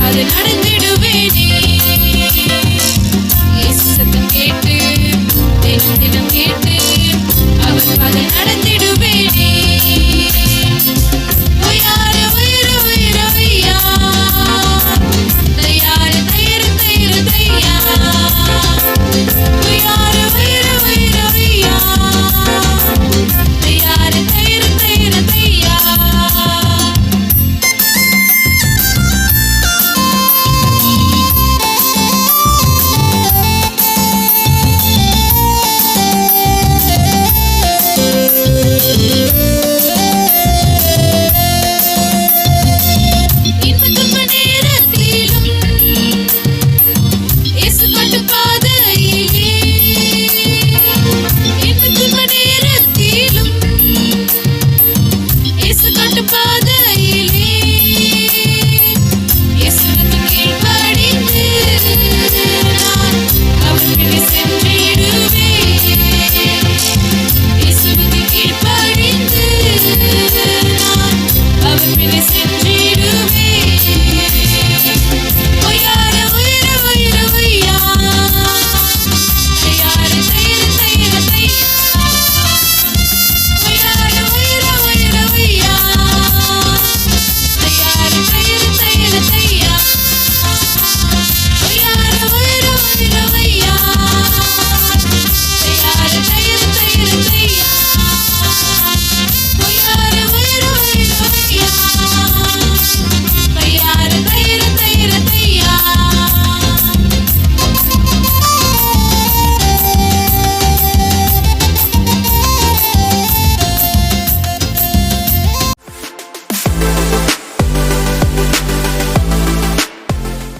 அது நடந்திடுவேனே. கேட்டு தினம் கேட்டு good